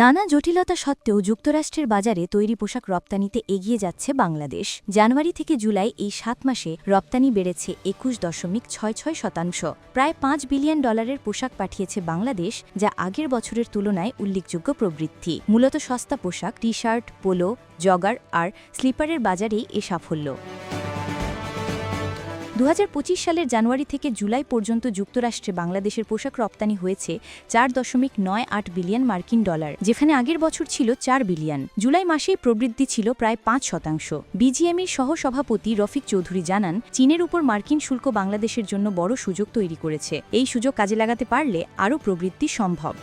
নানা জটিলতা সত্ত্বেও যুক্তরাষ্ট্রের বাজারে তৈরি পোশাক রপ্তানিতে এগিয়ে যাচ্ছে বাংলাদেশ। জানুয়ারি থেকে জুলাই এই সাত মাসে রপ্তানি বেড়েছে একুশ দশমিক ছয় ছয় শতাংশ। প্রায় পাঁচ বিলিয়ন ডলারের পোশাক পাঠিয়েছে বাংলাদেশ, যা আগের বছরের তুলনায় উল্লেখযোগ্য প্রবৃদ্ধি। মূলত সস্তা পোশাক টি শার্ট পোলো, জগার আর স্লিপারের বাজারেই এ সাফল্য। দু হাজার পঁচিশ সালের জানুয়ারি থেকে জুলাই পর্যন্ত যুক্তরাষ্ট্রে বাংলাদেশের পোশাক রপ্তানি হয়েছে চার দশমিক নয় আট বিলিয়ন মার্কিন ডলার, যেখানে আগের বছর ছিল চার বিলিয়ন। জুলাই মাসেই প্রবৃদ্ধি ছিল প্রায় পাঁচ শতাংশ। বিজিএমইর সহসভাপতি রফিক চৌধুরী জানান, চীনের উপর মার্কিন শুল্ক বাংলাদেশের জন্য বড় সুযোগ তৈরি করেছে। এই সুযোগ কাজে লাগাতে পারলে আরও প্রবৃদ্ধি সম্ভব।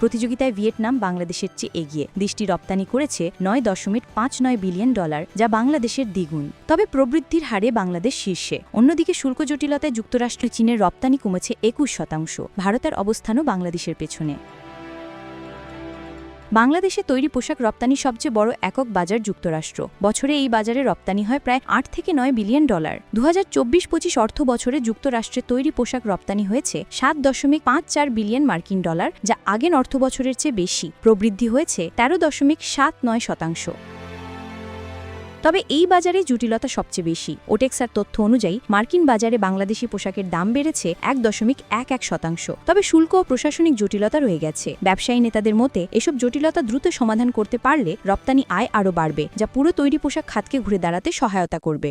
প্রতিযোগিতায় ভিয়েতনাম বাংলাদেশের চেয়ে এগিয়ে। দেশটি রপ্তানি করেছে নয় দশমিক পাঁচ নয় বিলিয়ন ডলার, যা বাংলাদেশের দ্বিগুণ। তবে প্রবৃদ্ধির হারে বাংলাদেশ শীর্ষে। অন্যদিকে শুল্ক জটিলতায় যুক্তরাষ্ট্র চীনের রপ্তানি কমেছে একুশ শতাংশ। ভারতের অবস্থানও বাংলাদেশের পেছনে। বাংলাদেশে তৈরি পোশাক রপ্তানি সবচেয়ে বড় একক বাজার যুক্তরাষ্ট্র। বছরে এই বাজারে রপ্তানি হয় প্রায় আট থেকে নয় বিলিয়ন ডলার। দু হাজার চব্বিশ পঁচিশ অর্থ বছরে যুক্তরাষ্ট্রে তৈরি পোশাক রপ্তানি হয়েছে সাত দশমিক পাঁচ চার বিলিয়ন মার্কিন ডলার, যা আগের অর্থ বছরের চেয়ে বেশি। প্রবৃদ্ধি হয়েছে তেরো দশমিক সাত নয় শতাংশ। তবে এই বাজারে জটিলতা সবচেয়ে বেশি। ওটেক্সার তথ্য অনুযায়ী, মার্কিন বাজারে বাংলাদেশি পোশাকের দাম বেড়েছে এক দশমিক এক এক শতাংশ। তবে শুল্ক ও প্রশাসনিক জটিলতা রয়ে গেছে। ব্যবসায়ী নেতাদের মতে, এসব জটিলতা দ্রুত সমাধান করতে পারলে রপ্তানি আয় আরও বাড়বে, যা পুরো তৈরি পোশাক খাতকে ঘুরে দাঁড়াতে সহায়তা করবে।